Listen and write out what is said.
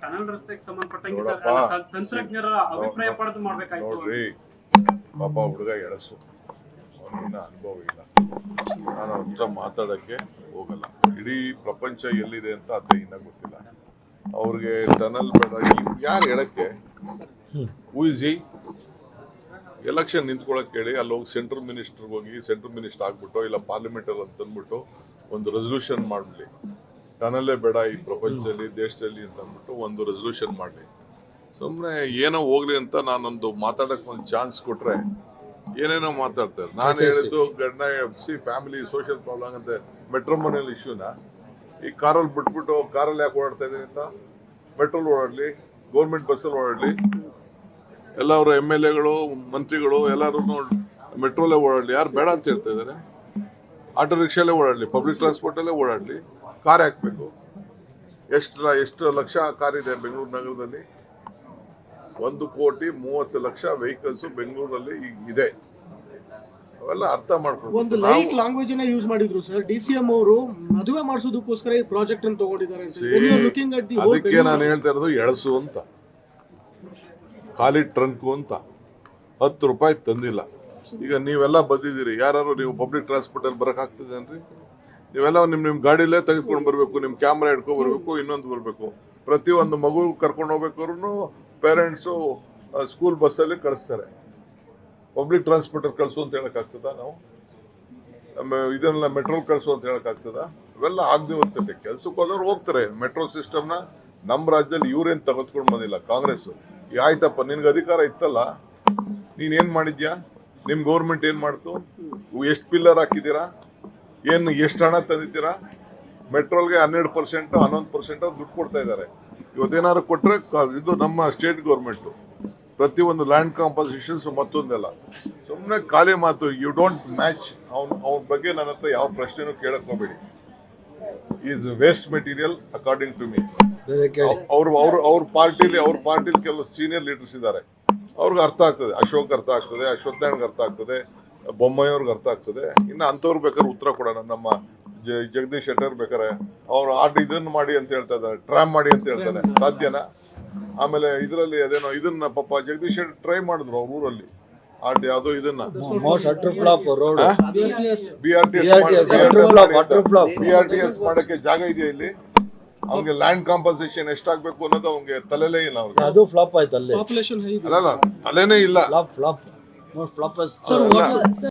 Tunnel ರಸ್ತೆಗೆ ಸಂಬಂಧಪಟ್ಟಂಗೆ sir ನೋಡಪ್ಪ, ತ- ತಂತ್ರಜ್ಞರ ಅಭಿಪ್ರಾಯ ಪಡೆದು ಮಾಡ್ಬೇಕಾಯ್ತು ನೋಡ್ರಿ. ಪಾಪ ಹುಡುಗ ಎಳಸು. ಅವನಿಗಿನ್ನ ಅನುಭವ ಇಲ್ಲ. ನಾನು ಅವ್ರ ಹತ್ರ ಮಾತಾಡಕ್ಕೆ ಹೋಗಲ್ಲ. ಇಡೀ ಪ್ರಪಂಚ ಎಲ್ಲಿದೆ ಅಂತ ಅದೇ ಇನ್ನ ಗೊತ್ತಿಲ್ಲ. ಅವ್ರಿಗೆ ಟನಲ್ ಬೇಡ. ಯಾರು ಹೇಳಕ್ಕೆ? ಊಹಿಸಿ ಎಲೆಕ್ಷನ್ ನಿಂತ್ಕೊಳಕ್ ಹೇಳಿ ಅಲ್ಲಿ ಹೋಗಿ ಸೆಂಟ್ರಲ್ ಮಿನಿಸ್ಟರ್ ಹೋಗಿ ಸೆಂಟ್ರಲ್ ಮಿನಿಸ್ಟರ್ ಆಗ್ಬಿಟ್ಟು ಇಲ್ಲ ಪಾರ್ಲಿಮೆಂಟ್ ಅಲ್ಲಿ ಅಂತ ಅಂದ್ಬಿಟ್ಟು ಒಂದು ರೆಸೊಲ್ಯೂಷನ್ ಮಾಡ್ಬಿಡಿ ಟನಲ್ಲೇ ಬೇಡ ಈ ಪ್ರಪಂಚದಲ್ಲಿ ದೇಶದಲ್ಲಿ ಅಂತ ಅಂದ್ಬಿಟ್ಟು ಒಂದು ರೆಸೊಲ್ಯೂಷನ್ ಮಾಡಲಿ. ಸುಮ್ಮನೆ ಏನೋ ಹೋಗ್ಲಿ ಅಂತ ನಾನೊಂದು ಮಾತಾಡಕ್ಕೆ ಒಂದು ಚಾನ್ಸ್ ಕೊಟ್ರೆ ಏನೇನೋ ಮಾತಾಡ್ತಾರೆ. ನಾನು ಹೇಳಿದ್ದು ಗಂಡ ಸಿ ಫ್ಯಾಮಿಲಿ ಸೋಷಿಯಲ್ ಪ್ರಾಬ್ಲಮ್ ಅಂತ ಮೆಟ್ರೋಮೋನಿಯಲ್ ಇಶ್ಯೂನ ಈ ಕಾರಲ್ಲಿ ಬಿಟ್ಬಿಟ್ಟು ಕಾರಲ್ಲಿ ಯಾಕೆ ಓಡಾಡ್ತಾ ಇದ್ದೀನಿ ಅಂತ? ಮೆಟ್ರೋಲ್ ಓಡಾಡಲಿ ಗೌರ್ಮೆಂಟ್ ಬಸ್ಸಲ್ಲಿ ಓಡಾಡಲಿ. ಎಲ್ಲ ಅವರು ಎಂ ಎಲ್ ಎಗಳು ಮಂತ್ರಿಗಳು ಎಲ್ಲರೂ ಮೆಟ್ರೋಲೇ ಓಡಾಡಲಿ. ಯಾರು ಬೇಡ ಅಂತ ಹೇಳ್ತಾ ಇದ್ದಾರೆ. ಆಟೋ ರಿಕ್ಷಾಲೇ ಓಡಾಡ್ಲಿ ಪಬ್ಲಿಕ್ ಟ್ರಾನ್ಸ್ಪೋರ್ಟಲ್ಲೇ ಓಡಾಡ್ಲಿ. ಕಾರ್ ಹಾಕ್ಬೇಕು. ಎಷ್ಟು ಎಷ್ಟು ಲಕ್ಷ ಕಾರ್ ಇದೆ ಬೆಂಗಳೂರು ನಗರದಲ್ಲಿ? ಒಂದು ಕೋಟಿ ಮೂವತ್ತು ಲಕ್ಷ ವೆಹಿಕಲ್ಸ್ ಬೆಂಗಳೂರಲ್ಲಿ ಈಗ ಇದೆ. ಅವೆಲ್ಲ ಅರ್ಥ ಒಂದು ಮಾಡ್ಕೊಂಡು ಲೈಟ್ ಲ್ಯಾಂಗ್ವೇಜ್ ಅನ್ನ ಯೂಸ್ ಮಾಡಿದ್ರು ಸರ್ ಡಿ ಸಿ ಎಂ ಅವರು ಮದುವೆ ಮಾಡಿಸೋದಕ್ಕೋಸ್ಕರ ಈ ಪ್ರಾಜೆಕ್ಟ್ ಅನ್ನು ತಗೊಂಡಿದ್ದಾರೆ ಅದಕ್ಕೆ ನಾನು ಹೇಳ್ತಾ ಇರೋದು ಎಳಸು ಅಂತ. ಖಾಲಿ ಟ್ರಂಕು ಅಂತ. ಹತ್ತು ರೂಪಾಯಿ ತಂದಿಲ್ಲ. ಈಗ ನೀವೆಲ್ಲ ಬಂದಿದ್ದೀರಿ. ಯಾರು ನೀವು ಪಬ್ಲಿಕ್ ಟ್ರಾನ್ಸ್ಪೋರ್ಟ್ ಅಲ್ಲಿ ಬರಕ್ ಆಗ್ತದೇನ್ರಿ ನೀವೆಲ್ಲ ನಿಮ್ ನಿಮ್ ಗಾಡಿಲೇ ತೆಗೆದುಕೊಂಡು ಬರಬೇಕು, ನಿಮ್ ಕ್ಯಾಮ್ರಾ ಇಟ್ಕೊಂಡು ಬರಬೇಕು, ಇನ್ನೊಂದು ಬರಬೇಕು. ಪ್ರತಿ ಒಂದು ಮಗು ಕರ್ಕೊಂಡು ಹೋಗ್ಬೇಕಾದ್ರು ಪೇರೆಂಟ್ಸು ಸ್ಕೂಲ್ ಬಸ್ಸಲ್ಲಿ ಕಳಿಸ್ತಾರೆ. ಪಬ್ಲಿಕ್ ಟ್ರಾನ್ಸ್ಪೋರ್ಟರ್ ಕಳಿಸು ಅಂತ ಹೇಳಕ್ ಆಗ್ತದ ನಾವು? ನಮ್ಮ ಇದನ್ನೆಲ್ಲ ಮೆಟ್ರೋಲ್ ಕಳಿಸು ಅಂತ ಹೇಳಕ್ ಆಗ್ತದ? ಇವೆಲ್ಲ ಆಗದೆ ಹೋಗ್ತದೆ ಕೆಲ್ಸಕ್ಕೆ ಹೋದವ್ರು ಹೋಗ್ತಾರೆ. ಮೆಟ್ರೋ ಸಿಸ್ಟಮ್ನ ನಮ್ಮ ರಾಜ್ಯದಲ್ಲಿ ಇವ್ರೇನ್ ತೆಗೆದುಕೊಂಡು ಬಂದಿಲ್ಲ. ಕಾಂಗ್ರೆಸ್. ಆಯ್ತಪ್ಪ, ನಿನ್ಗೆ ಅಧಿಕಾರ ಇತ್ತಲ್ಲ? ನೀನು ಏನು ಮಾಡಿದ್ಯಾ? ನಿಮ್ಮ ಗೌರ್ಮೆಂಟ್ ಏನು ಮಾಡ್ತು? ಎಷ್ಟು ಪಿಲ್ಲರ್ ಹಾಕಿದ್ದೀರಾ? ಏನ್ ಎಷ್ಟು ಹಣ ತಂದಿದ್ದೀರಾ? ಮೆಟ್ರೋಲ್ಗೆ ಹನ್ನೆರಡು ಪರ್ಸೆಂಟ್ ಹನ್ನೊಂದು ಪರ್ಸೆಂಟ್ ದುಡ್ಡು ಕೊಡ್ತಾ ಇದ್ದಾರೆ. ಇವತ್ತೇನಾದ್ರು ಕೊಟ್ಟರೆ ಇದು ನಮ್ಮ ಸ್ಟೇಟ್ ಗೌರ್ಮೆಂಟು. ಪ್ರತಿ ಒಂದು ಲ್ಯಾಂಡ್ ಕಾಂಪೋಸಿಷನ್ಸ್ ಮತ್ತೊಂದೆಲ್ಲ. ಸುಮ್ಮನೆ ಖಾಲಿ ಮಾತು ಯು ಡೋಂಟ್ ಮ್ಯಾಚ್ ಅವ್ನ ಅವ್ನ ಬಗ್ಗೆ ನನ್ನ ಹತ್ರ ಯಾವ ಪ್ರಶ್ನೆನೂ ಕೇಳಕ್ ಹೋಗಬೇಡಿ is waste material according to me ಅವ್ರು ಅವ್ರ ಅವ್ರ ಪಾರ್ಟಿಲಿ ಅವ್ರ ಪಾರ್ಟಿಲಿ ಕೆಲವು ಸೀನಿಯರ್ ಲೀಡರ್ಸ್ ಇದ್ದಾರೆ. ಅವ್ರಿಗೆ ಅರ್ಥ ಆಗ್ತದೆ. ಅಶೋಕ್ ಅರ್ಥ ಆಗ್ತದೆ ಅಶ್ವತ್ಥನಾರಾಯಣ್ಗೆ ಅರ್ಥ ಆಗ್ತದೆ. ಬೊಮ್ಮಾಯಿಯವ್ರಿಗೆ ಅರ್ಥ ಆಗ್ತದೆ. ಇನ್ನು ಅಂಥವ್ರು ಬೇಕಾದ್ರೆ ಉತ್ತರ ಕೊಡೋಣ. ನಮ್ಮ ಜ- ಜಗದೀಶ್ ಶೆಟ್ಟರ್ ಬೇಕಾರೆ ಅವ್ರು ಆಟ ಇದನ್ನ ಮಾಡಿ ಅಂತ ಹೇಳ್ತಾ ಇದ್ದಾರೆ. ಟ್ರಾಮ್ ಮಾಡಿ ಅಂತ ಹೇಳ್ತಾರೆ ಸಾಧ್ಯನಾ? ಆಮೇಲೆ ಇದರಲ್ಲಿ ಅದೇನೋ ಇದನ್ನ ಪಾಪ ಜಗದೀಶ್ ಶೆಟ್ಟರ್ ಟ್ರೈ ಮಾಡಿದ್ರು ಅವ್ರ ಊರಲ್ಲಿ. ಆಟ ಯಾವುದೋ ಇದನ್ನ. ಬಿ ಆರ್ ಟಿ ಎಸ್ ಮಾಡಕ್ಕೆ ಜಾಗ ಇದೆಯಾ ಇಲ್ಲಿ? ಅವ್ನಿಗೆ ಲ್ಯಾಂಡ್ ಕಾಂಪನ್ಸೇಷನ್ ಎಷ್ಟಾಗ್ಬೇಕು ಅನ್ನೋದು ಅವ್ನಿಗೆ ತಲೆಲೇ ಇಲ್ಲ ಅವ್ರಿಗೆ. ಅದು ಫ್ಲಾಪ್ ಆಯ್ತು ಅಲ್ಲೇ. ಪಾಪ್ಯುಲೇಷನ್ ಹೈ ಇದೆ ಅಲ್ಲಲ್ಲ ತಲೆನೇ ಇಲ್ಲ. Flop. Flop most flop sir ಅಲ್ಲ.